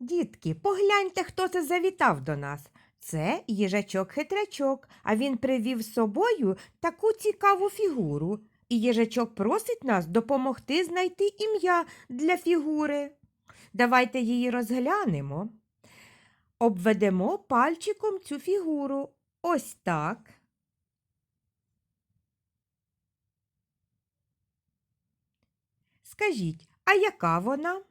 Дітки, погляньте, хто це завітав до нас. Це їжачок-хитрячок, а він привів з собою таку цікаву фігуру. І їжачок просить нас допомогти знайти ім'я для фігури. Давайте її розглянемо. Обведемо пальчиком цю фігуру. Ось так. Скажіть, а яка вона?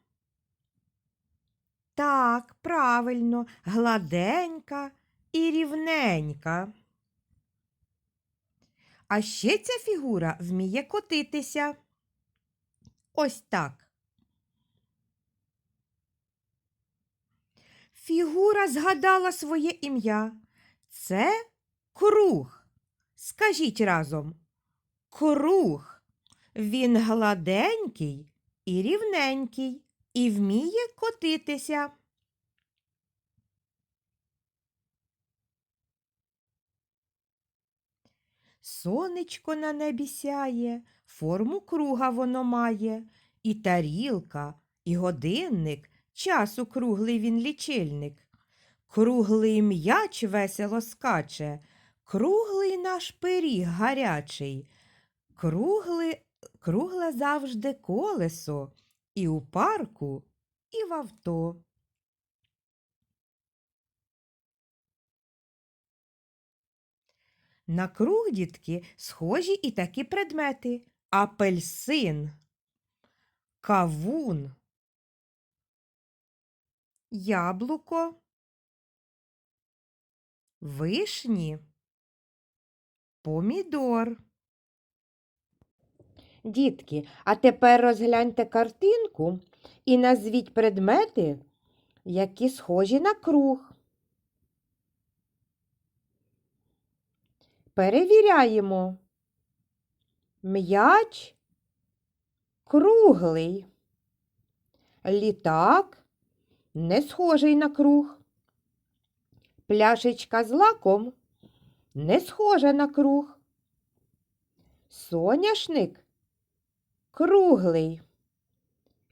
Так, правильно, гладенька і рівненька. А ще ця фігура вміє котитися. Ось так. Фігура згадала своє ім'я. Це круг. Скажіть разом. Круг. Він гладенький і рівненький і вміє котитися. Сонечко на небі сяє, форму круга воно має, і тарілка, і годинник, часу круглий він лічильник. Круглий м'яч весело скаче, круглий наш пиріг гарячий, кругле, кругле завжди колесо, і у парку, і в авто. На круг, дітки, схожі і такі предмети. Апельсин, кавун, яблуко, вишні, помідор. Дітки, а тепер розгляньте картинку і назвіть предмети, які схожі на круг. Перевіряємо. М'яч круглий. Літак не схожий на круг. Пляшечка з лаком не схожа на круг. Соняшник круглий.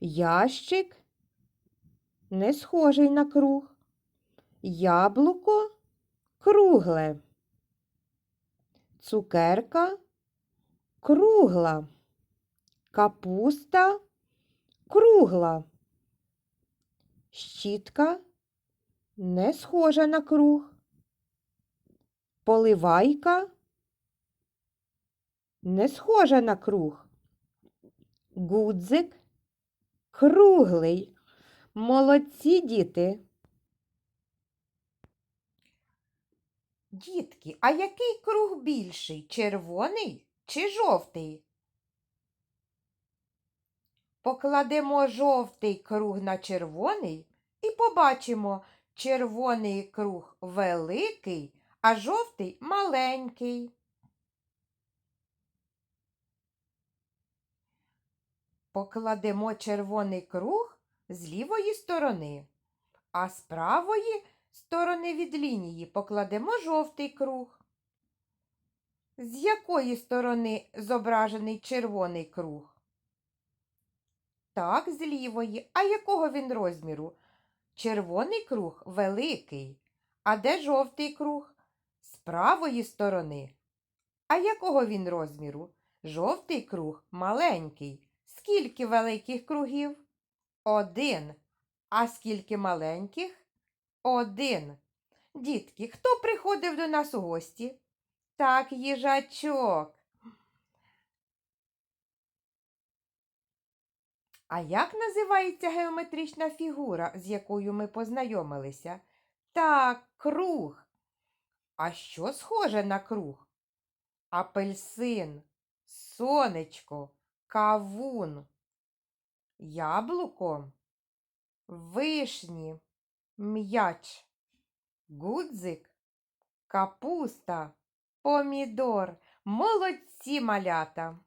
Ящик не схожий на круг. Яблуко кругле. Цукерка кругла. Капуста кругла. Щітка не схожа на круг. Поливайка не схожа на круг. Гудзик круглий. Молодці діти. Дітки, а який круг більший? Червоний чи жовтий? Покладемо жовтий круг на червоний і побачимо, червоний круг великий, а жовтий маленький. Покладемо червоний круг з лівої сторони, а з правої сторони від лінії покладемо жовтий круг. З якої сторони зображений червоний круг? Так, з лівої. А якого він розміру? Червоний круг великий. А де жовтий круг? З правої сторони. А якого він розміру? Жовтий круг маленький. Скільки великих кругів? Один. А скільки маленьких? Один. Дітки, хто приходив до нас у гості? Так, їжачок. А як називається геометрична фігура, з якою ми познайомилися? Так, круг. А що схоже на круг? Апельсин, сонечко, кавун, яблуко, вишні, м'яч, гудзик, капуста, помідор. Молодці малята!